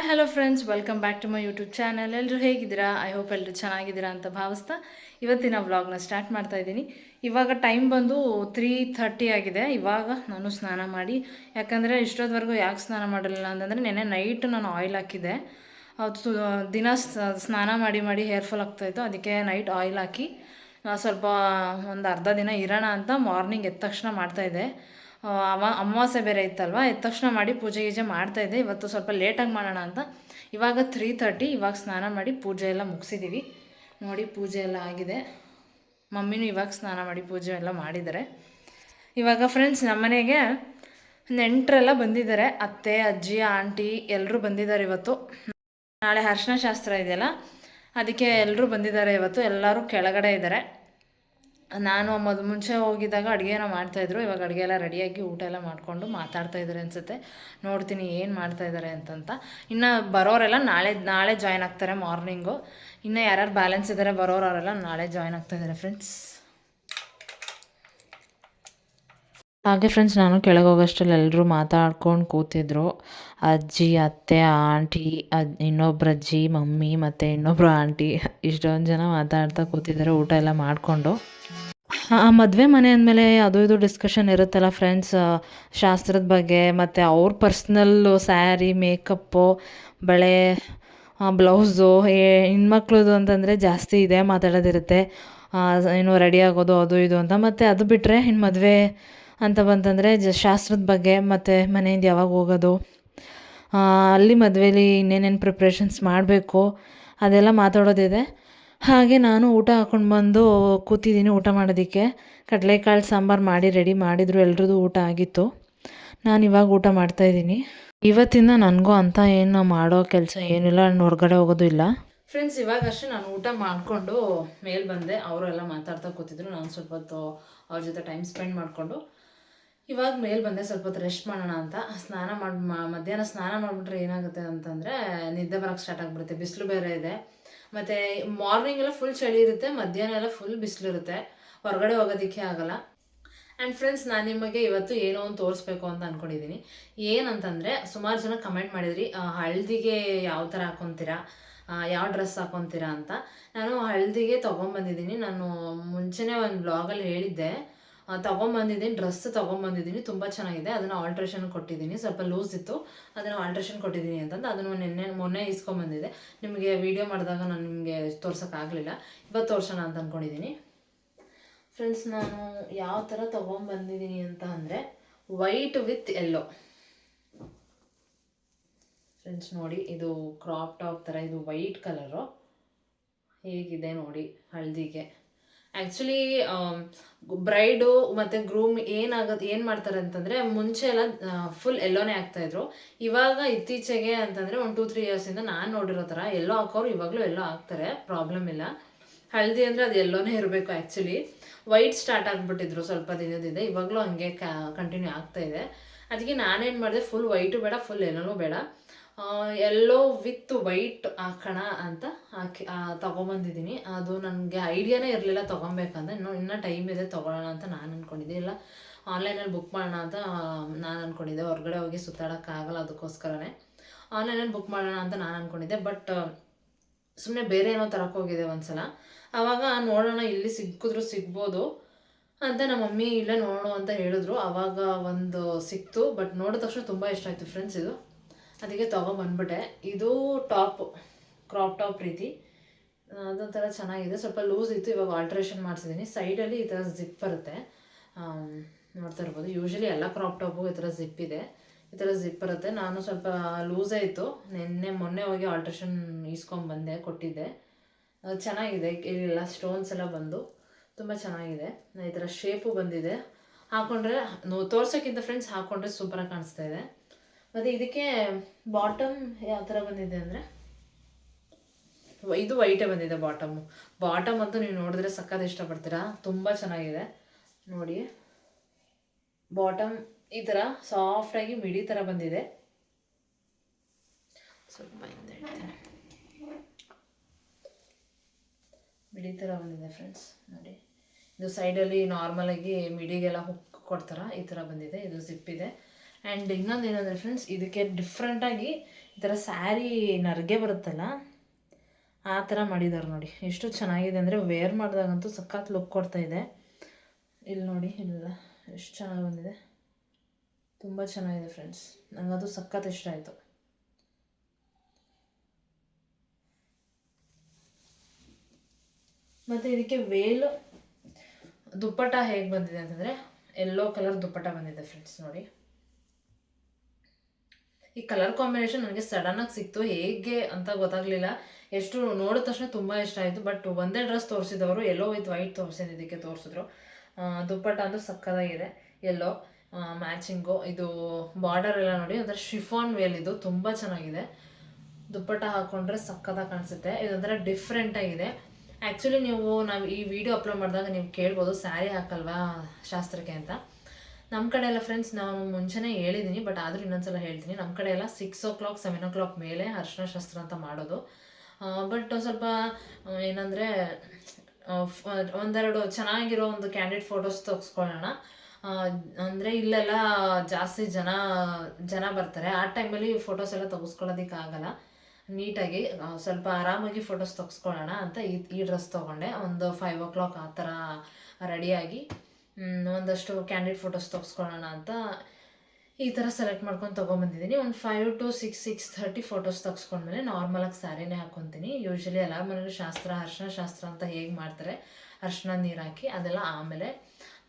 Hi hello friends welcome back to my YouTube channel ಎಲ್ಲರೂ ಹೇಗಿದ್ದೀರಾ? I hope ಎಲ್ಲರೂ ಚೆನ್ನಾಗಿದ್ದೀರಾ ಅಂತ ಭಾವಿಸ್ತಾ ಇವತ್ತಿನ ವ್ಲಾಗ್ನ ಸ್ಟಾರ್ಟ್ ಮಾಡ್ತಾ ಇದ್ದೀನಿ. ಇವಾಗ ಟೈಮ್ ಬಂದು ತ್ರೀ ಥರ್ಟಿ ಆಗಿದೆ. ಇವಾಗ ನಾನು ಸ್ನಾನ ಮಾಡಿ, ಯಾಕಂದರೆ ಇಷ್ಟೊತ್ತವರೆಗೂ ಯಾಕೆ ಸ್ನಾನ ಮಾಡಲಿಲ್ಲ ಅಂತಂದರೆ ನೆನ್ನೆ ನೈಟ್ ನಾನು ಆಯಿಲ್ ಹಾಕಿದ್ದೆ. ಅದು ದಿನ ಸ್ನಾನ ಮಾಡಿ ಮಾಡಿ ಹೇರ್ ಫಾಲ್ ಆಗ್ತಾಯಿತ್ತು ಅದಕ್ಕೆ ನೈಟ್ ಆಯಿಲ್ ಹಾಕಿ ಸ್ವಲ್ಪ ಒಂದು ಅರ್ಧ ದಿನ ಇರೋಣ ಅಂತ ಮಾರ್ನಿಂಗ್ ಎದ್ದ ತಕ್ಷಣ ಮಾಡ್ತಾಯಿದ್ದೆ ಅವ ಅಮಾವಾಸ್ಯೆ ಬೇರೆ ಇತ್ತಲ್ವ? ಎದ್ದ ತಕ್ಷಣ ಮಾಡಿ ಪೂಜೆ ಗೀಜೆ ಮಾಡ್ತಾಯಿದ್ದೆ ಇವತ್ತು ಸ್ವಲ್ಪ ಲೇಟಾಗಿ ಮಾಡೋಣ ಅಂತ. ಇವಾಗ ತ್ರೀ ತರ್ಟಿ ಇವಾಗ ಸ್ನಾನ ಮಾಡಿ ಪೂಜೆ ಎಲ್ಲ ಮುಗಿಸಿದ್ದೀವಿ ನೋಡಿ ಪೂಜೆ ಎಲ್ಲ ಆಗಿದೆ. ಮಮ್ಮಿನೂ ಇವಾಗ ಸ್ನಾನ ಮಾಡಿ ಪೂಜೆ ಎಲ್ಲ ಮಾಡಿದ್ದಾರೆ. ಇವಾಗ ಫ್ರೆಂಡ್ಸ್ ನಮ್ಮನೆಗೆ ನೆಂಟರೆಲ್ಲ ಬಂದಿದ್ದಾರೆ. ಅತ್ತೆ, ಅಜ್ಜಿ, ಆಂಟಿ ಎಲ್ಲರೂ ಬಂದಿದ್ದಾರೆ ಇವತ್ತು. ನಾಳೆ ಅರ್ಶಿನ ಶಾಸ್ತ್ರ ಇದೆಯಲ್ಲ? ಅದಕ್ಕೆ ಎಲ್ಲರೂ ಬಂದಿದ್ದಾರೆ ಇವತ್ತು. ಎಲ್ಲರೂ ಕೆಳಗಡೆ ಇದ್ದಾರೆ. ನಾನು ಮೊದಲು ಮುಂಚೆ ಹೋಗಿದ್ದಾಗ ಅಡುಗೆನ ಮಾಡ್ತಾಯಿದ್ರು ಇವಾಗ ಅಡುಗೆ ಎಲ್ಲ ರೆಡಿಯಾಗಿ ಊಟ ಎಲ್ಲ ಮಾಡಿಕೊಂಡು ಮಾತಾಡ್ತಾ ಇದ್ದಾರೆ ಅನಿಸುತ್ತೆ. ನೋಡ್ತೀನಿ ಏನು ಮಾಡ್ತಾ ಇದ್ದಾರೆ ಅಂತಂತ. ಇನ್ನು ಬರೋರೆಲ್ಲ ನಾಳೆ ನಾಳೆ ಜಾಯ್ನ್ ಆಗ್ತಾರೆ ಮಾರ್ನಿಂಗು ಇನ್ನು ಯಾರ್ಯಾರು ಬ್ಯಾಲೆನ್ಸ್ ಇದ್ದಾರೆ ಬರೋರವರೆಲ್ಲ ನಾಳೆ ಜಾಯ್ನ್ ಆಗ್ತಾ ಇದ್ದಾರೆ ಫ್ರೆಂಡ್ಸ್ ಹಾಗೆ ಫ್ರೆಂಡ್ಸ್ ನಾನು ಕೆಳಗೆ ಹೋಗೋಷ್ಟರಲ್ಲಿ ಎಲ್ಲರೂ ಮಾತಾಡ್ಕೊಂಡು ಕೂತಿದ್ರು. ಅಜ್ಜಿ, ಅತ್ತೆ, ಆಂಟಿ, ಅದ್, ಇನ್ನೊಬ್ರು ಅಜ್ಜಿ, ಮಮ್ಮಿ ಮತ್ತು ಇನ್ನೊಬ್ರು ಆಂಟಿ. ಇಷ್ಟೊಂದು ಜನ ಮಾತಾಡ್ತಾ ಕೂತಿದ್ದಾರೆ, ಊಟ ಎಲ್ಲ ಮಾಡಿಕೊಂಡು. ಆ ಮದುವೆ ಮನೆ ಅಂದಮೇಲೆ ಅದು ಇದು ಡಿಸ್ಕಷನ್ ಇರುತ್ತಲ್ಲ ಫ್ರೆಂಡ್ಸ್ ಶಾಸ್ತ್ರದ ಬಗ್ಗೆ, ಮತ್ತು ಅವ್ರ ಪರ್ಸ್ನಲ್ಲು ಸ್ಯಾರಿ ಮೇಕಪ್ಪು ಬಳೆ ಬ್ಲೌಸು ಹೆಣ್ಮಕ್ಳದು ಅಂತಂದರೆ ಜಾಸ್ತಿ ಇದೆ ಮಾತಾಡೋದಿರುತ್ತೆ. ಏನು ರೆಡಿ ಆಗೋದು, ಅದು ಇದು ಅಂತ. ಮತ್ತು ಅದು ಬಿಟ್ಟರೆ ಇನ್ನು ಮದುವೆ ಅಂತ ಬಂತಂದರೆ ಜ, ಶಾಸ್ತ್ರದ ಬಗ್ಗೆ, ಮತ್ತು ಮನೆಯಿಂದ ಯಾವಾಗ ಹೋಗೋದು. ಅಲ್ಲಿ ಮದುವೆಲಿ ಇನ್ನೇನೇನು ಪ್ರಿಪ್ರೇಷನ್ಸ್ ಮಾಡಬೇಕು, ಅದೆಲ್ಲ ಮಾತಾಡೋದಿದೆ. ಹಾಗೆ ನಾನು ಊಟ ಹಾಕೊಂಡು ಬಂದು ಕೂತಿದ್ದೀನಿ ಊಟ ಮಾಡೋದಕ್ಕೆ. ಕಡಲೆಕಾಳು ಸಾಂಬಾರು ಮಾಡಿ, ರೆಡಿ ಮಾಡಿದ್ರು, ಎಲ್ರದ್ದು ಊಟ ಆಗಿತ್ತು. ನಾನು ಇವಾಗ ಊಟ ಮಾಡ್ತಾಯಿದ್ದೀನಿ ಇವತ್ತಿಂದ ನನಗೂ ಅಂತ ಏನು ಮಾಡೋ ಕೆಲಸ ಏನಿಲ್ಲ, ನಾನು ಹೊರಗಡೆ ಹೋಗೋದು ಇಲ್ಲ. ಫ್ರೆಂಡ್ಸ್ ಇವಾಗ ಅಷ್ಟೇ ನಾನು ಊಟ ಮಾಡಿಕೊಂಡು ಮೇಲೆ ಬಂದೆ. ಅವರೆಲ್ಲ ಮಾತಾಡ್ತಾ ಕೂತಿದ್ರು. ನಾನು ಸ್ವಲ್ಪ ಹೊತ್ತು ಅವ್ರ ಜೊತೆ ಟೈಮ್ ಸ್ಪೆಂಡ್ ಮಾಡಿಕೊಂಡು ಇವಾಗ ಮೇಲೆ ಬಂದೆ. ಸ್ವಲ್ಪ ಹೊತ್ತು ರೆಸ್ಟ್ ಮಾಡೋಣ ಅಂತ. ಸ್ನಾನ ಮಾಡಿ, ಮಧ್ಯಾಹ್ನ ಸ್ನಾನ ಮಾಡಿಬಿಟ್ರೆ ಏನಾಗುತ್ತೆ ಅಂತಂದರೆ ನಿದ್ದೆ ಬರೋಕ್ಕೆ ಸ್ಟಾರ್ಟ್ ಆಗಿಬಿಡುತ್ತೆ. ಬಿಸಿಲು ಬೇರೆ ಇದೆ. ಮತ್ತು ಮಾರ್ನಿಂಗ್ ಎಲ್ಲ ಫುಲ್ ಚಳಿ ಇರುತ್ತೆ, ಮಧ್ಯಾಹ್ನ ಎಲ್ಲ ಫುಲ್ ಬಿಸಿಲಿರುತ್ತೆ. ಹೊರಗಡೆ ಹೋಗೋದಕ್ಕೆ ಆಗಲ್ಲ. ಆ್ಯಂಡ್ ಫ್ರೆಂಡ್ಸ್ ನಾನು ನಿಮಗೆ ಇವತ್ತು ಏನೋ ಒಂದು ತೋರಿಸ್ಬೇಕು ಅಂತ ಅಂದ್ಕೊಂಡಿದ್ದೀನಿ ಏನಂತಂದರೆ, ಸುಮಾರು ಜನ ಕಮೆಂಟ್ ಮಾಡಿದ್ರಿ ಹಳದಿಗೆ ಯಾವ ಥರ ಹಾಕೊತೀರಾ? ಯಾವ ಡ್ರೆಸ್ ಹಾಕೊತೀರಾ ಅಂತ. ನಾನು ಹಳದಿಗೆ ತೊಗೊಂಬಂದಿದ್ದೀನಿ ನಾನು ಮುಂಚೆನೇ ಒಂದು ಬ್ಲಾಗಲ್ಲಿ ಹೇಳಿದ್ದೆ. ತೊಗೊಂಬಂದಿದ್ದೀನಿ ಡ್ರೆಸ್ ತೊಗೊಂಬಂದಿದ್ದೀನಿ, ತುಂಬ ಚೆನ್ನಾಗಿದೆ. ಅದನ್ನು ಆಲ್ಟ್ರೇಷನ್ ಕೊಟ್ಟಿದ್ದೀನಿ. ಸ್ವಲ್ಪ ಲೂಸ್ ಇತ್ತು. ಅದನ್ನು ಆಲ್ಟ್ರೇಷನ್ ಕೊಟ್ಟಿದ್ದೀನಿ ಅಂತಂದು ಅದನ್ನು ನಿನ್ನೆ, ಮೊನ್ನೆ ಇಸ್ಕೊಂಬಂದಿದೆ ನಿಮಗೆ ವಿಡಿಯೋ ಮಾಡಿದಾಗ ನಾನು ನಿಮಗೆ ತೋರ್ಸೋಕ್ಕಾಗಲಿಲ್ಲ ಇವತ್ತು ತೋರ್ಸೋಣ ಅಂತ ಅಂದ್ಕೊಂಡಿದ್ದೀನಿ ಫ್ರೆಂಡ್ಸ್ ನಾನು ಯಾವ ಥರ ತೊಗೊಂಬಂದಿದ್ದೀನಿ ಅಂತ ಅಂದರೆ ವೈಟ್ ವಿತ್ ಎಲ್ಲೋ ಫ್ರೆಂಡ್ಸ್ ನೋಡಿ, ಇದು ಕ್ರಾಪ್ ಟಾಪ್ ಥರ ಇದು ವೈಟ್ ಕಲರು ಹೇಗಿದೆ ನೋಡಿ, ಹಳದಿಗೆ. ಆ್ಯಕ್ಚುಲಿ ಬ್ರೈಡು ಮತ್ತು ಗ್ರೂಮ್ ಏನಾಗೋದು, ಏನು ಮಾಡ್ತಾರೆ ಅಂತಂದರೆ, ಮುಂಚೆ ಎಲ್ಲ ಫುಲ್ ಎಲ್ಲೋನೇ ಆಗ್ತಾಯಿದ್ರು ಇವಾಗ ಇತ್ತೀಚೆಗೆ ಅಂತಂದರೆ ಒಂದು ಟೂ ತ್ರೀ ಇಯರ್ಸಿಂದ ನಾನು ನೋಡಿರೋ ಥರ ಎಲ್ಲೋ ಹಾಕೋರು ಇವಾಗಲೂ ಎಲ್ಲೋ ಹಾಕ್ತಾರೆ ಪ್ರಾಬ್ಲಮ್ ಇಲ್ಲ. ಹಳದಿ ಅಂದರೆ ಅದು ಎಲ್ಲೋನೇ ಇರಬೇಕು ಆ್ಯಕ್ಚುಲಿ ವೈಟ್ ಸ್ಟಾರ್ಟ್ ಆಗಿಬಿಟ್ಟಿದ್ರು ಸ್ವಲ್ಪ ದಿನದಿಂದ, ಇವಾಗಲೂ ಹಂಗೆ ಕಂಟಿನ್ಯೂ ಆಗ್ತಾ ಇದೆ. ಅದಕ್ಕೆ ನಾನೇನು ಮಾಡಿದೆ ಫುಲ್ ವೈಟು ಬೇಡ ಫುಲ್ ಎಲ್ಲೋನೂ ಬೇಡ. ಎಲ್ಲೋ ವಿತ್ ವೈಟ್ ಹಾಕೋಣ ಅಂತ ಹಾಕಿ ತೊಗೊಂಬಂದಿದ್ದೀನಿ. ಅದು ನನಗೆ ಐಡಿಯಾನೇ ಇರಲಿಲ್ಲ ತೊಗೊಬೇಕಂದ್ರೆ. ಇನ್ನೂ ಇನ್ನೂ ಟೈಮ್ ಇದೆ, ತೊಗೊಳ್ಳೋಣ ಅಂತ ನಾನು ಅಂದ್ಕೊಂಡಿದ್ದೆ ಇಲ್ಲ, ಆನ್ಲೈನಲ್ಲಿ ಬುಕ್ ಮಾಡೋಣ ಅಂತ ನಾನು ಅಂದ್ಕೊಂಡಿದ್ದೆ ಹೊರಗಡೆ ಹೋಗಿ ಸುತ್ತಾಡೋಕ್ಕಾಗಲ್ಲ ಅದಕ್ಕೋಸ್ಕರನೇ. ಆನ್ಲೈನಲ್ಲಿ ಬುಕ್ ಮಾಡೋಣ ಅಂತ ನಾನು ಅಂದ್ಕೊಂಡಿದ್ದೆ ಬಟ್ ಸುಮ್ಮನೆ ಬೇರೆ ಏನೋ ತರಕ್ಕೆ ಹೋಗಿದೆ ಒಂದ್ಸಲ. ಆವಾಗ ನೋಡೋಣ, ಇಲ್ಲಿ ಸಿಕ್ಕಿದ್ರು ಸಿಗ್ಬೋದು ಅಂತ ನಮ್ಮ ಮಮ್ಮಿ ಇಲ್ಲೇ ನೋಡು ಅಂತ ಹೇಳಿದ್ರು. ಆವಾಗ ಒಂದು ಸಿಕ್ತು. ಬಟ್ ನೋಡಿದ ತಕ್ಷಣ ತುಂಬ ಇಷ್ಟ ಆಯಿತು ಫ್ರೆಂಡ್ಸ್ ಇದು. ಅದಕ್ಕೆ ತೊಗೊಂಬಂದ್ಬಿಟ್ಟೆ ಇದು ಟಾಪ್ ಕ್ರಾಪ್ ಟಾಪ್ ರೀತಿ. ಅದೊಂಥರ ಚೆನ್ನಾಗಿದೆ. ಸ್ವಲ್ಪ ಲೂಸ್ ಇತ್ತು, ಇವಾಗ ಆಲ್ಟ್ರೇಷನ್ ಮಾಡಿಸಿದ್ದೀನಿ ಸೈಡಲ್ಲಿ ಈ ಥರ ಜಿಪ್ ಬರುತ್ತೆ. ನೋಡ್ತಾ ಇರ್ಬೋದು. ಯೂಶಲಿ ಎಲ್ಲ ಕ್ರಾಪ್ ಟಾಪು ಈ ಥರ ಜಿಪ್ ಇದೆ. ಈ ಥರ ಜಿಪ್ ಬರುತ್ತೆ. ನಾನು ಸ್ವಲ್ಪ ಲೂಸೇ ಇತ್ತು. ನಿನ್ನೆ, ಮೊನ್ನೆ ಹೋಗಿ ಆಲ್ಟ್ರೇಷನ್ ಇಸ್ಕೊಂಬಂದೆ ಕೊಟ್ಟಿದ್ದೆ. ಚೆನ್ನಾಗಿದೆ. ಇಲ್ಲೆಲ್ಲ ಸ್ಟೋನ್ಸ್ ಎಲ್ಲ ಬಂದು ತುಂಬ ಚೆನ್ನಾಗಿದೆ. ಈ ಥರ ಶೇಪು ಬಂದಿದೆ. ಹಾಕೊಂಡ್ರೆ, ನೋ, ತೋರ್ಸೋಕ್ಕಿಂತ ಫ್ರೆಂಡ್ಸ್ ಹಾಕೊಂಡ್ರೆ ಸೂಪರಾಗಿ ಕಾಣಿಸ್ತಾ ಇದೆ. ಮತ್ತು ಇದಕ್ಕೆ ಬಾಟಮ್ ಯಾವ ಥರ ಬಂದಿದೆ ಅಂದರೆ? ಇದು ವೈಟೇ ಬಂದಿದೆ ಬಾಟಮು ಬಾಟಮ್ ಅಂತೂ ನೀವು ನೋಡಿದ್ರೆ ಸಕ್ಕತ್ ಇಷ್ಟಪಡ್ತೀರಾ. ತುಂಬ ಚೆನ್ನಾಗಿದೆ. ನೋಡಿ. ಬಾಟಮ್ ಈ ಥರ ಸಾಫ್ಟಾಗಿ ಮಿಡಿ ಥರ ಬಂದಿದೆ. ಸ್ವಲ್ಪ ಹಿಂದೆ ಮಿಡಿ ಥರ ಬಂದಿದೆ ಫ್ರೆಂಡ್ಸ್ ನೋಡಿ. ಇದು ಸೈಡಲ್ಲಿ ನಾರ್ಮಲಾಗಿ ಮಿಡಿಗೆಲ್ಲ ಹುಕ್ ಕೊಡ್ತಾರ? ಈ ಥರ ಬಂದಿದೆ. ಇದು ಜಿಪ್ ಇದೆ. ಆ್ಯಂಡ್ ಇನ್ನೊಂದು ಏನಂದರೆ ಫ್ರೆಂಡ್ಸ್ ಇದಕ್ಕೆ ಡಿಫ್ರೆಂಟಾಗಿ ಈ ಥರ ಸ್ಯಾರಿ ನರ್ಗೆ ಬರುತ್ತಲ್ಲ, ಆ ಥರ ಮಾಡಿದ್ದಾರೆ ನೋಡಿ. ಎಷ್ಟು ಚೆನ್ನಾಗಿದೆ ಅಂದರೆ ವೇರ್ ಮಾಡಿದಾಗಂತೂ ಸಖತ್ ಲುಕ್ ಕೊಡ್ತಾ ಇದೆ. ಇಲ್ಲಿ ನೋಡಿ ಇಲ್ಲ ಎಷ್ಟು ಚೆನ್ನಾಗಿ ಬಂದಿದೆ. ತುಂಬ ಚೆನ್ನಾಗಿದೆ ಫ್ರೆಂಡ್ಸ್ ನನಗದು ಸಖತ್ ಇಷ್ಟ ಆಯಿತು. ಮತ್ತು ಇದಕ್ಕೆ ವೇಲ್ ದುಪ್ಪಟ ಹೇಗೆ ಬಂದಿದೆ ಅಂತಂದರೆ ಎಲ್ಲೋ ಕಲರ್ ದುಪ್ಪಟ ಬಂದಿದೆ ಫ್ರೆಂಡ್ಸ್ ನೋಡಿ. ಈ ಕಲರ್ ಕಾಂಬಿನೇಷನ್ ನನಗೆ ಸಡನ್ನಾಗಿ ಸಿಕ್ತು. ಹೇಗೆ ಅಂತ ಗೊತ್ತಾಗಲಿಲ್ಲ. ಎಷ್ಟು ನೋಡಿದ ತಕ್ಷಣ ತುಂಬ ಇಷ್ಟ ಆಯಿತು. ಬಟ್ ಒಂದೇ ಡ್ರೆಸ್ ತೋರಿಸಿದವರು ಎಲ್ಲೋ ವಿತ್ ವೈಟ್ ತೋರಿಸಿದ್ದು ಇದಕ್ಕೆ ತೋರಿಸಿದ್ರು. ದುಪ್ಪಟ್ಟ ಅಂದ್ರೆ ಸಕ್ಕದಾಗಿದೆ ಎಲ್ಲೋ ಮ್ಯಾಚಿಂಗು ಇದು ಬಾರ್ಡರ್ ಎಲ್ಲ ನೋಡಿ, ಒಂಥರ ಶಿಫಾನ್ ವೇಲ್ ಇದು. ತುಂಬ ಚೆನ್ನಾಗಿದೆ. ದುಪ್ಪಟ್ಟ ಹಾಕೊಂಡ್ರೆ ಸಕ್ಕದಾಗಿ ಕಾಣಿಸುತ್ತೆ. ಇದೊಂಥರ ಡಿಫ್ರೆಂಟ್ ಆಗಿದೆ. ಆ್ಯಕ್ಚುಲಿ ನೀವು ನಾವು ಈ ವಿಡಿಯೋ ಅಪ್ಲೋಡ್ ಮಾಡಿದಾಗ ನೀವು ಕೇಳ್ಬೋದು ಸ್ಯಾರಿ ಹಾಕಲ್ವಾ ಶಾಸ್ತ್ರಕ್ಕೆ ಅಂತ. ನಮ್ಮ ಕಡೆ ಎಲ್ಲ ಫ್ರೆಂಡ್ಸ್ ನಾನು ಮುಂಚೆನೇ ಹೇಳಿದ್ದೀನಿ ಬಟ್ ಆದರೂ ಇನ್ನೊಂದ್ಸಲ ಹೇಳ್ತೀನಿ. ನಮ್ಮ ಕಡೆ ಎಲ್ಲ six o'clock seven o'clock ಮೇಲೆ ಅರ್ಶನ ಶಾಸ್ತ್ರ ಅಂತ ಮಾಡೋದು. ಬಟ್ ಸ್ವಲ್ಪ ಏನಂದರೆ ಒಂದೆರಡು ಚೆನ್ನಾಗಿರೋ ಒಂದು ಕ್ಯಾಂಡಿಡೇಟ್ ಫೋಟೋಸ್ ತೆಗೆಸ್ಕೊಳ್ಳೋಣ ಅಂದರೆ ಇಲ್ಲೆಲ್ಲ ಜಾಸ್ತಿ ಜನ ಜನ ಬರ್ತಾರೆ. ಆ ಟೈಮಲ್ಲಿ ಫೋಟೋಸ್ ಎಲ್ಲ ತೆಗೆಸ್ಕೊಳ್ಳೋದಕ್ಕೆ ಆಗಲ್ಲ. ನೀಟಾಗಿ ಸ್ವಲ್ಪ ಆರಾಮಾಗಿ ಫೋಟೋಸ್ ತೆಗೆಸ್ಕೊಳ್ಳೋಣ ಅಂತ ಈ ಈ ಡ್ರೆಸ್ ತೊಗೊಂಡೆ. ಒಂದು ಫೈವ್ ಓ ಕ್ಲಾಕ್ ಆ ಥರ ರೆಡಿಯಾಗಿ ಒಂದಷ್ಟು ಕ್ಯಾಂಡಿಡ್ ಫೋಟೋಸ್ ತೆಗೆಸ್ಕೊಳ್ಳೋಣ ಅಂತ ಈ ಥರ ಸೆಲೆಕ್ಟ್ ಮಾಡ್ಕೊಂಡು ತೊಗೊಂಬಂದಿದ್ದೀನಿ. ಒಂದು five to six six thirty photos ತೆಗೆಸ್ಕೊಂಡ್ಮೇಲೆ ನಾರ್ಮಲಾಗಿ ಸ್ಯಾರಿನೇ ಹಾಕ್ಕೊತೀನಿ ಯೂಶ್ವಲಿ ಎಲ್ಲ ಮನೇಲಿ ಶಾಸ್ತ್ರ, ಅರ್ಶಿನ ಶಾಸ್ತ್ರ ಅಂತ ಹೇಗೆ ಮಾಡ್ತಾರೆ? ಅರ್ಶಿನ ನೀರು ಹಾಕಿ ಅದೆಲ್ಲ ಆಮೇಲೆ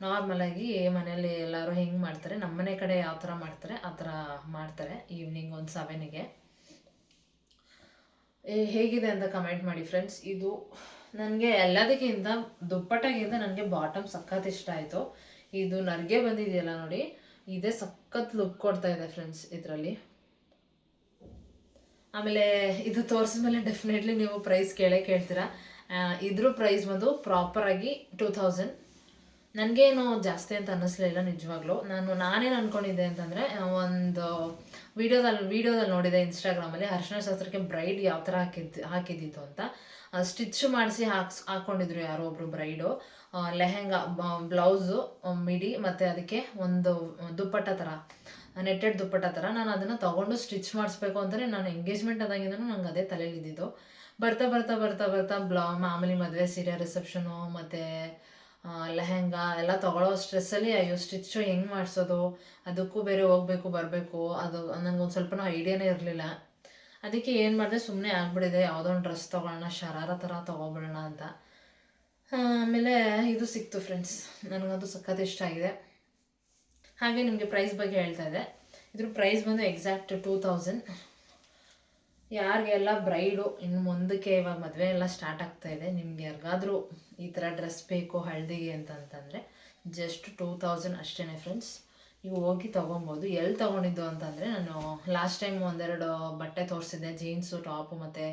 ನಾರ್ಮಲಾಗಿ ಮನೇಲಿ ಎಲ್ಲರೂ ಹೆಂಗೆ ಮಾಡ್ತಾರೆ? ನಮ್ಮ ಮನೆ ಕಡೆ ಯಾವ ಥರ ಮಾಡ್ತಾರೆ? ಆ ಥರ ಮಾಡ್ತಾರೆ ಈವ್ನಿಂಗ್ ಒಂದು ಸೆವೆನಿಗೆ ಹೇಗಿದೆ ಅಂತ ಕಮೆಂಟ್ ಮಾಡಿ ಫ್ರೆಂಡ್ಸ್ ಇದು ನನಗೆ ಎಲ್ಲದಕ್ಕಿಂತ ದುಪ್ಪಟ್ಟಾಗಿಂತ ನನಗೆ ಬಾಟಮ್ ಸಖತ್ ಇಷ್ಟ ಆಯಿತು. ಇದು ನರ್ಗೆ ಬಂದಿದೆಯಲ್ಲ ನೋಡಿ, ಇದೇ ಸಖತ್ ಲುಕ್ ಕೊಡ್ತಾ ಇದೆ ಫ್ರೆಂಡ್ಸ್ ಇದರಲ್ಲಿ. ಆಮೇಲೆ ಇದು ತೋರಿಸಿದ್ಮೇಲೆ ಡೆಫಿನೆಟ್ಲಿ ನೀವು ಪ್ರೈಸ್ ಕೇಳೇ ಕೇಳ್ತೀರಾ. ಇದ್ರ ಪ್ರೈಸ್ ಬಂದು ಪ್ರಾಪರಾಗಿ ಟೂ ತೌಸಂಡ್ ನನಗೇನು ಜಾಸ್ತಿ ಅಂತ ಅನ್ನಿಸ್ಲಿಲ್ಲ ನಿಜವಾಗ್ಲೂ. ನಾನು ನಾನೇನು ಅನ್ಕೊಂಡಿದ್ದೆ ಅಂತಂದರೆ ಒಂದು ವೀಡಿಯೋದಲ್ಲಿ ವಿಡಿಯೋದಲ್ಲಿ ನೋಡಿದೆ ಇನ್ಸ್ಟಾಗ್ರಾಮಲ್ಲಿ ಅರ್ಶಿನ ಶಾಸ್ತ್ರಕ್ಕೆ ಬ್ರೈಡ್ ಯಾವ ಥರ ಹಾಕಿದ್ದು ಹಾಕಿದ್ದಿತ್ತು ಅಂತ. ಸ್ಟಿಚ್ ಮಾಡಿಸಿ ಹಾಕ್ಸ್ ಹಾಕ್ಕೊಂಡಿದ್ರು ಯಾರೋ ಒಬ್ಬರು ಬ್ರೈಡು ಲೆಹೆಂಗಾ ಬ್ಲೌಸು ಮಿಡಿ ಮತ್ತು ಅದಕ್ಕೆ ಒಂದು ದುಪ್ಪಟ್ಟ ಥರ ನೆಟ್ಟೆಡ್ ದುಪ್ಪಟ್ಟ ಥರ ನಾನು ಅದನ್ನು ತೊಗೊಂಡು ಸ್ಟಿಚ್ ಮಾಡಿಸ್ಬೇಕು ಅಂತಲೇ ನಾನು ಎಂಗೇಜ್ಮೆಂಟ್ ಆದಾಗಿಂದನೂ ನಂಗೆ ಅದೇ ತಲೆಯಲ್ಲಿ ಬರ್ತಾ ಬರ್ತಾ ಬರ್ತಾ ಬರ್ತಾ ಬ್ಲಾ, ಮಾಮೂಲಿ ಮದುವೆ ಸೀರೆ ರಿಸೆಪ್ಷನು ಮತ್ತು ಲೆಹೆಂಗಾ ಎಲ್ಲ ತೊಗೊಳ್ಳೋ ಸ್ಟ್ರೆಸ್ಸಲ್ಲಿ ಅಯ್ಯೋ ಸ್ಟಿಚ್ಚು ಹೆಂಗೆ ಮಾಡಿಸೋದು? ಅದಕ್ಕೂ ಬೇರೆ ಹೋಗಬೇಕು, ಬರಬೇಕು. ಅದು ನನಗೊಂದು ಸ್ವಲ್ಪನೂ ಐಡಿಯಾನೇ ಇರಲಿಲ್ಲ. ಅದಕ್ಕೆ ಏನು ಮಾಡಿದೆ ಸುಮ್ಮನೆ ಆಗ್ಬಿಡಿದೆ. ಯಾವುದೋ ಒಂದು ಡ್ರೆಸ್ ತೊಗೊಳ್ಳೋಣ, ಶರಾರ ಥರ ತೊಗೊಬಿಡೋಣ ಅಂತ. ಆಮೇಲೆ ಇದು ಸಿಕ್ತು ಫ್ರೆಂಡ್ಸ್ ನನಗದು ಸಖತ್ ಇಷ್ಟ ಆಗಿದೆ. ಹಾಗೆ ನಿಮಗೆ ಪ್ರೈಸ್ ಬಗ್ಗೆ ಹೇಳ್ತಾ ಇದ್ದೆ. ಇದ್ರ ಪ್ರೈಸ್ ಬಂದು ಎಕ್ಸಾಕ್ಟ್ ಟೂ ತೌಸಂಡ್ ಯಾರಿಗೆಲ್ಲ ಬ್ರೈಡು ಇನ್ನು ಮುಂದಕ್ಕೆ ಇವಾಗ ಮದುವೆ ಎಲ್ಲ ಸ್ಟಾರ್ಟ್ ಆಗ್ತಾ ಇದೆ, ನಿಮ್ಗೆ ಯಾರಿಗಾದ್ರೂ ಈ ಥರ ಡ್ರೆಸ್ ಬೇಕು, ಹಳದಿಗೆ ಅಂತಂತಂದರೆ ಜಸ್ಟ್ ಟೂ ತೌಸಂಡ್ ಅಷ್ಟೇ ಫ್ರೆಂಡ್ಸ್ ನೀವು ಹೋಗಿ ತೊಗೊಬೋದು. ಎಲ್ಲಿ ತೊಗೊಂಡಿದ್ದು ಅಂತಂದರೆ ನಾನು ಲಾಸ್ಟ್ ಟೈಮ್ ಒಂದೆರಡು ಬಟ್ಟೆ ತೋರಿಸಿದ್ದೆ ಜೀನ್ಸು ಟಾಪು ಮತ್ತು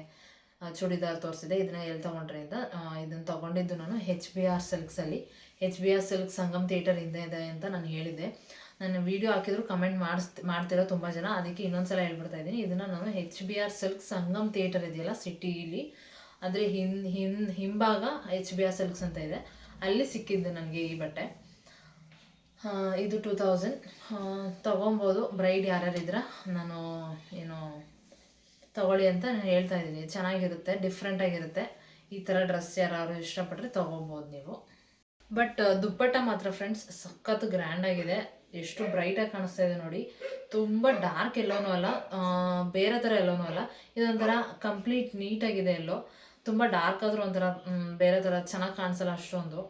ಚೂಡಿದಾರ್ ತೋರಿಸಿದೆ ಇದನ್ನ ಎಲ್ಲಿ ತೊಗೊಂಡ್ರೆ ಅಂತ ಇದನ್ನು ತೊಗೊಂಡಿದ್ದು ನಾನು H B R ಸಿಲ್ಕ್ಸಲ್ಲಿ H B R silk Sangam theatre ಹಿಂದೆ ಇದೆ ಅಂತ ನಾನು ಹೇಳಿದ್ದೆ. ನಾನು ವೀಡಿಯೋ ಹಾಕಿದ್ರು ಕಮೆಂಟ್ ಮಾಡಿಸ್, ಮಾಡ್ತಿರೋ ತುಂಬ ಜನ. ಅದಕ್ಕೆ ಇನ್ನೊಂದ್ಸಲ ಹೇಳ್ಬಿಡ್ತಾ ಇದ್ದೀನಿ. ಇದನ್ನು ನಾನು H B R silk Sangam theatre ಇದೆಯಲ್ಲ ಸಿಟಿಲಿ ಆದರೆ ಹಿನ್ ಹಿನ್, ಹಿಂಭಾಗ ಎಚ್ ಬಿ ಆರ್ ಸಿಲ್ಕ್ಸ್ ಅಂತ ಇದೆ. ಅಲ್ಲಿ ಸಿಕ್ಕಿದ್ದು ನನಗೆ ಈ ಬಟ್ಟೆ. ಇದು ಟೂ ತೌಸಂಡ್ ತೊಗೊಬೋದು. ಬ್ರೈಡ್ ಇದ್ರೆ ನಾನು ಏನು ತಗೊಳ್ಳಿ ಅಂತ ನಾನು ಹೇಳ್ತಾ ಇದ್ದೀನಿ. ಚೆನ್ನಾಗಿರುತ್ತೆ ಡಿಫ್ರೆಂಟಾಗಿರುತ್ತೆ ಈ ಥರ ಡ್ರೆಸ್ ಯಾರು ಇಷ್ಟಪಟ್ಟರೆ ತೊಗೊಬೋದು ನೀವು. ಬಟ್ ದುಪ್ಪಟ್ಟ ಮಾತ್ರ ಫ್ರೆಂಡ್ಸ್ ಸಖತ್ ಗ್ರ್ಯಾಂಡ್ ಆಗಿದೆ. ಎಷ್ಟು ಬ್ರೈಟಾಗಿ ಕಾಣಿಸ್ತಾ ಇದೆ ನೋಡಿ. ತುಂಬ ಡಾರ್ಕ್ ಎಲ್ಲೋನೂ ಅಲ್ಲ ಬೇರೆ ಥರ ಎಲ್ಲೋನೂ ಅಲ್ಲ. ಇದೊಂಥರ ಕಂಪ್ಲೀಟ್ ನೀಟಾಗಿದೆ ಎಲ್ಲೋ. ತುಂಬ ಡಾರ್ಕ್ ಆದರೂ ಒಂಥರ ಬೇರೆ ಥರ ಚೆನ್ನಾಗಿ ಕಾಣಿಸಲ್ಲ ಅಷ್ಟೊಂದು.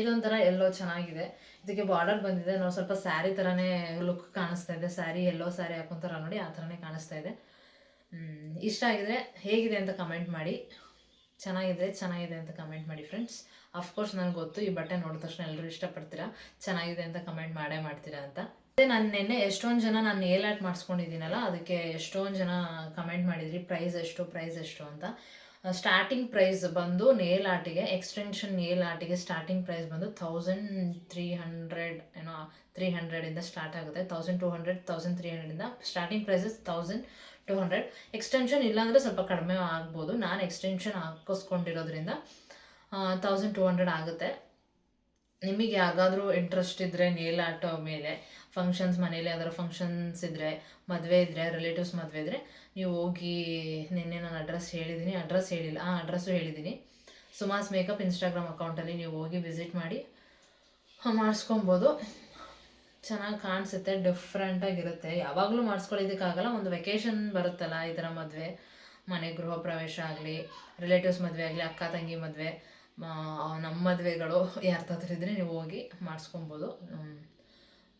ಇದೊಂಥರ ಎಲ್ಲೋ ಚೆನ್ನಾಗಿದೆ. ಇದಕ್ಕೆ ಬಾರ್ಡರ್ ಬಂದಿದೆ. ನಾವು ಸ್ವಲ್ಪ ಸ್ಯಾರಿ ಥರನೇ ಲುಕ್ ಕಾಣಿಸ್ತಾ ಇದೆ. ಸ್ಯಾರಿ ಎಲ್ಲೋ ಸ್ಯಾರಿ ಹಾಕೊಂತಾರ ನೋಡಿ ಆ ಥರನೇ ಕಾಣಿಸ್ತಾ ಇದೆ. ಇಷ್ಟ ಆಗಿದ್ರೆ ಹೇಗಿದೆ ಅಂತ ಕಮೆಂಟ್ ಮಾಡಿ. ಚೆನ್ನಾಗಿದೆ ಚೆನ್ನಾಗಿದೆ ಅಂತ ಕಮೆಂಟ್ ಮಾಡಿ ಫ್ರೆಂಡ್ಸ್ ಅಫ್ಕೋರ್ಸ್ ನನಗೆ ಗೊತ್ತು, ಈ ಬಟ್ಟೆ ನೋಡಿದ ತಕ್ಷಣ ಎಲ್ಲರೂ ಇಷ್ಟಪಡ್ತೀರಾ? ಚೆನ್ನಾಗಿದೆ ಅಂತ ಕಮೆಂಟ್ ಮಾಡೇ ಮಾಡ್ತೀರಾ ಅಂತ. ಅದೇ ನಾನು ನಿನ್ನೆ ಎಷ್ಟೊಂದು ಜನ ನಾನು ಏಲ್ ಆರ್ಟ್ ಮಾಡಿಸ್ಕೊಂಡಿದ್ದೀನಲ್ಲ, ಅದಕ್ಕೆ ಎಷ್ಟೊಂದು ಜನ ಕಮೆಂಟ್ ಮಾಡಿದ್ರಿ ಪ್ರೈಸ್ ಎಷ್ಟು ಪ್ರೈಸ್ ಎಷ್ಟು ಅಂತ. ಸ್ಟಾರ್ಟಿಂಗ್ ಪ್ರೈಸ್ ಬಂದು ನೇಲ್ ಆರ್ಟಿಗೆ ಎಕ್ಸ್ಟೆನ್ಷನ್ ನೇಲ್ ಆರ್ಟಿಗೆ ಸ್ಟಾರ್ಟಿಂಗ್ ಪ್ರೈಸ್ ಬಂದು ತೌಸಂಡ್ ತ್ರೀ ಹಂಡ್ರೆಡ್ ಏನೋ ತ್ರೀ ಹಂಡ್ರೆಡಿಂದ ಸ್ಟಾರ್ಟ್ ಆಗುತ್ತೆ. Thousand two hundred thousand three ಹಂಡ್ರೆಡಿಂದ starting prices thousand two hundred extension ಇಲ್ಲಾಂದರೆ ಸ್ವಲ್ಪ ಕಡಿಮೆ ಆಗ್ಬೋದು. ನಾನು ಎಕ್ಸ್ಟೆನ್ಷನ್ ಹಾಕಿಸ್ಕೊಂಡಿರೋದ್ರಿಂದ ತೌಸಂಡ್ ಟು ಹಂಡ್ರೆಡ್ ಆಗುತ್ತೆ. ನಿಮಗೆ ಯಾವ್ದಾದ್ರೂ ಇಂಟ್ರೆಸ್ಟ್ ಇದ್ದರೆ ನೇಲ್ ಆರ್ಟ್ ಮೇಲೆ ಫಂಕ್ಷನ್ಸ್ ಮನೇಲಿ ಯಾವ್ದಾರು ಫಂಕ್ಷನ್ಸ್ ಇದ್ದರೆ ಮದುವೆ ಇದ್ದರೆ ರಿಲೇಟಿವ್ಸ್ ಮದುವೆ ಇದ್ದರೆ ನೀವು ಹೋಗಿ ನಿನ್ನೆ ನಾನು ಅಡ್ರೆಸ್ ಹೇಳಿದ್ದೀನಿ ಅಡ್ರೆಸ್ ಹೇಳಿಲ್ಲ, ಆ ಅಡ್ರೆಸ್ಸು ಹೇಳಿದ್ದೀನಿ. ಸುಮಾಸ್ ಮೇಕಪ್ ಇನ್ಸ್ಟಾಗ್ರಾಮ್ ಅಕೌಂಟಲ್ಲಿ ನೀವು ಹೋಗಿ ವಿಸಿಟ್ ಮಾಡಿ ಮಾಡಿಸ್ಕೊಬೋದು. ಚೆನ್ನಾಗಿ ಕಾಣಿಸುತ್ತೆ ಡಿಫ್ರೆಂಟಾಗಿರುತ್ತೆ ಯಾವಾಗಲೂ ಮಾಡಿಸ್ಕೊಳ್ಳೋದಕ್ಕಾಗಲ್ಲ, ಒಂದು ವೆಕೇಶನ್ ಬರುತ್ತಲ್ಲ, ಈ ಥರ ಮದುವೆ. ಮನೆ ಗೃಹ ಪ್ರವೇಶ ಆಗಲಿ ರಿಲೇಟಿವ್ಸ್ ಮದುವೆ ಆಗಲಿ, ಅಕ್ಕ, ತಂಗಿ ಮದುವೆ ನಮ್ಮ ಮದುವೆಗಳು, ಯಾರ್ದಾದ್ರೂ ಇದ್ದರೆ ನೀವು ಹೋಗಿ ಮಾಡಿಸ್ಕೊಬೋದು.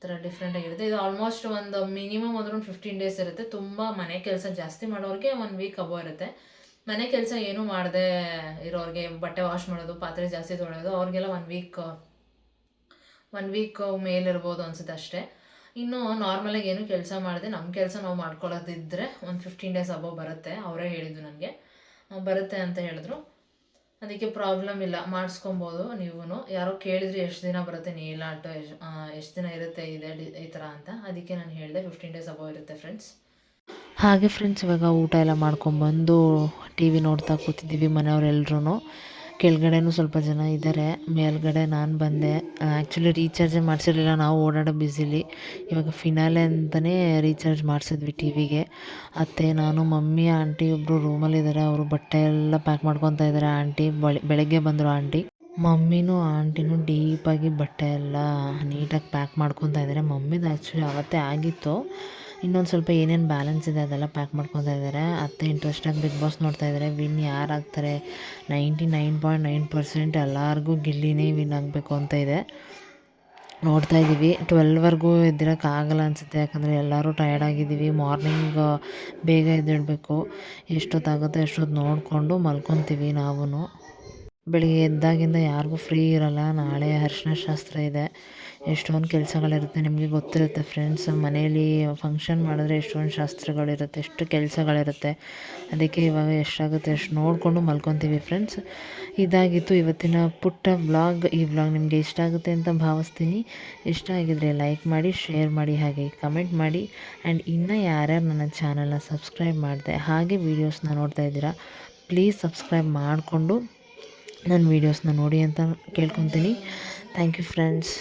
ಥರ ಡಿಫ್ರೆಂಟಾಗಿರುತ್ತೆ ಇದು ಆಲ್ಮೋಸ್ಟ್ ಒಂದು ಮಿನಿಮಮ್ ಅಂದ್ರೆ ಒಂದು ಫಿಫ್ಟೀನ್ ಡೇಸ್ ಇರುತ್ತೆ. ತುಂಬ ಮನೆ ಕೆಲಸ ಜಾಸ್ತಿ ಮಾಡೋರಿಗೆ ಒನ್ ವೀಕ್ ಅಬೋ ಇರುತ್ತೆ. ಮನೆ ಕೆಲಸ ಏನೂ ಮಾಡದೆ ಇರೋರಿಗೆ ಬಟ್ಟೆ ವಾಶ್ ಮಾಡೋದು, ಪಾತ್ರೆ ಜಾಸ್ತಿ ತೊಳೆಯೋದು, ಅವ್ರಿಗೆಲ್ಲ ಒನ್ ವೀಕ್ ಒನ್ ವೀಕ್ ಮೇಲಿರ್ಬೋದು ಅನ್ಸುತ್ತೆ ಅಷ್ಟೇ. ಇನ್ನು ನಾರ್ಮಲಾಗಿ ಏನು ಕೆಲಸ ಮಾಡಿದೆ ನಮ್ಮ ಕೆಲಸ ನಾವು ಮಾಡ್ಕೊಳ್ಳೋದಿದ್ದರೆ ಒಂದು ಫಿಫ್ಟೀನ್ ಡೇಸ್ ಅಬೋ ಬರುತ್ತೆ. ಅವರೇ ಹೇಳಿದ್ದು ನನಗೆ. ಬರುತ್ತೆ ಅಂತ ಹೇಳಿದ್ರು. ಅದಕ್ಕೆ ಪ್ರಾಬ್ಲಮ್ ಇಲ್ಲ, ಮಾಡಿಸ್ಕೊಬೋದು ನೀವು ಯಾರೋ ಕೇಳಿದ್ರಿ ಎಷ್ಟು ದಿನ ಬರುತ್ತೆ ನೀಲ ಆಟೋ, ಎಷ್ಟು ದಿನ ಇರುತ್ತೆ ಇದೆ ಈ ಥರ ಅಂತ. ಅದಕ್ಕೆ ನಾನು ಹೇಳಿದೆ ಫಿಫ್ಟೀನ್ ಡೇಸ್ ಅಬೋ ಇರುತ್ತೆ ಫ್ರೆಂಡ್ಸ್ ಹಾಗೆ ಫ್ರೆಂಡ್ಸ್ ಇವಾಗ ಊಟ ಎಲ್ಲ ಮಾಡ್ಕೊಂಬಂದು ಟಿ ವಿ ನೋಡ್ತಾ ಕೂತಿದ್ದೀವಿ ಮನೆಯವರೆಲ್ಲರೂ ಕೆಳಗಡೆನೂ ಸ್ವಲ್ಪ ಜನ ಇದ್ದಾರೆ. ಮೇಲ್ಗಡೆ ನಾನು ಬಂದೆ. ಆ್ಯಕ್ಚುಲಿ ರೀಚಾರ್ಜೇ ಮಾಡಿಸಿರಲಿಲ್ಲ. ನಾವು ಓಡಾಡೋ ಬ್ಯುಸಿಲಿ ಇವಾಗ ಫಿನಾಲೆ ಅಂತಲೇ ರೀಚಾರ್ಜ್ ಮಾಡಿಸಿದ್ವಿ ಟಿ ವಿಗೆ ಅತ್ತೆ, ನಾನು, ಮಮ್ಮಿ ಆಂಟಿ ಒಬ್ಬರು ರೂಮಲ್ಲಿದ್ದಾರೆ ಅವರು ಬಟ್ಟೆ ಎಲ್ಲ ಪ್ಯಾಕ್ ಮಾಡ್ಕೊತಾ ಇದ್ದಾರೆ ಆಂಟಿ ಬಳಿ, ಬೆಳಗ್ಗೆ ಬಂದರು ಆಂಟಿ ಮಮ್ಮಿನೂ ಆಂಟಿನೂ ಡೀಪಾಗಿ ಬಟ್ಟೆ ಎಲ್ಲ ನೀಟಾಗಿ ಪ್ಯಾಕ್ ಮಾಡ್ಕೊತಾ ಇದ್ದಾರೆ ಮಮ್ಮಿದು ಆ್ಯಕ್ಚುಲಿ ಅವತ್ತೇ ಆಗಿತ್ತು. ಇನ್ನೊಂದು ಸ್ವಲ್ಪ ಏನೇನು ಬ್ಯಾಲೆನ್ಸ್ ಇದೆ ಅದೆಲ್ಲ ಪ್ಯಾಕ್ ಮಾಡ್ಕೊತಾ ಇದ್ದಾರೆ ಅತ್ತೆ ಇಂಟ್ರೆಸ್ಟಾಗಿ ಬಿಗ್ ಬಾಸ್ ನೋಡ್ತಾ ಇದ್ದಾರೆ ವಿನ್ ಯಾರು ಆಗ್ತಾರೆ? Ninety nine point nine percent ಎಲ್ಲರಿಗೂ ಗಿಲ್ಲಿನೇ ವಿನ್ ಆಗಬೇಕು ಅಂತ ಇದೆ. ನೋಡ್ತಾ ಇದ್ದೀವಿ ಟ್ವೆಲ್ವರೆಗೂ ಎದ್ದಿರೋಕ್ಕಾಗಲ್ಲ ಅನಿಸುತ್ತೆ. ಯಾಕಂದರೆ ಎಲ್ಲರೂ ಟಯರ್ಡ್ ಆಗಿದ್ದೀವಿ ಮಾರ್ನಿಂಗ್ ಬೇಗ ಎದ್ದಿಡಬೇಕು ಎಷ್ಟೊತ್ತಾಗುತ್ತೆ ಎಷ್ಟೊತ್ತು ನೋಡಿಕೊಂಡು ಮಲ್ಕೊತೀವಿ ನಾವೂ ಬೆಳಿಗ್ಗೆ ಎದ್ದಾಗಿಂದ ಯಾರಿಗೂ ಫ್ರೀ ಇರಲ್ಲ. ನಾಳೆ ಅರಿಶಿನ ಶಾಸ್ತ್ರ ಇದೆ. ಎಷ್ಟೊಂದು ಕೆಲಸಗಳಿರುತ್ತೆ ನಿಮಗೆ ಗೊತ್ತಿರುತ್ತೆ ಫ್ರೆಂಡ್ಸ್ ಮನೇಲಿ ಫಂಕ್ಷನ್ ಮಾಡಿದ್ರೆ ಎಷ್ಟೊಂದು ಶಾಸ್ತ್ರಗಳಿರುತ್ತೆ, ಎಷ್ಟು ಕೆಲಸಗಳಿರುತ್ತೆ. ಅದಕ್ಕೆ ಇವಾಗ ಎಷ್ಟಾಗುತ್ತೆ ಎಷ್ಟು ನೋಡಿಕೊಂಡು ಮಲ್ಕೊತೀವಿ ಫ್ರೆಂಡ್ಸ್ ಇದಾಗಿತ್ತು ಇವತ್ತಿನ ಪುಟ್ಟ ಬ್ಲಾಗ್ ಈ ಬ್ಲಾಗ್ ನಿಮಗೆ ಇಷ್ಟ ಆಗುತ್ತೆ ಅಂತ ಭಾವಿಸ್ತೀನಿ. ಇಷ್ಟ ಆಗಿದ್ರೆ ಲೈಕ್ ಮಾಡಿ ಶೇರ್ ಮಾಡಿ, ಹಾಗೆ ಕಮೆಂಟ್ ಮಾಡಿ. ಆ್ಯಂಡ್ ಇನ್ನೂ ಯಾರ್ಯಾರು ನನ್ನ ಚಾನಲ್ನ ಸಬ್ಸ್ಕ್ರೈಬ್ ಮಾಡಿದೆ, ಹಾಗೆ ವೀಡಿಯೋಸ್ನ ನೋಡ್ತಾ ಇದ್ದೀರಾ ಪ್ಲೀಸ್ ಸಬ್ಸ್ಕ್ರೈಬ್ ಮಾಡಿಕೊಂಡು ನನ್ನ ವೀಡಿಯೋಸ್ನ ನೋಡಿ ಅಂತ ಕೇಳ್ಕೊತೀನಿ. Thank you friends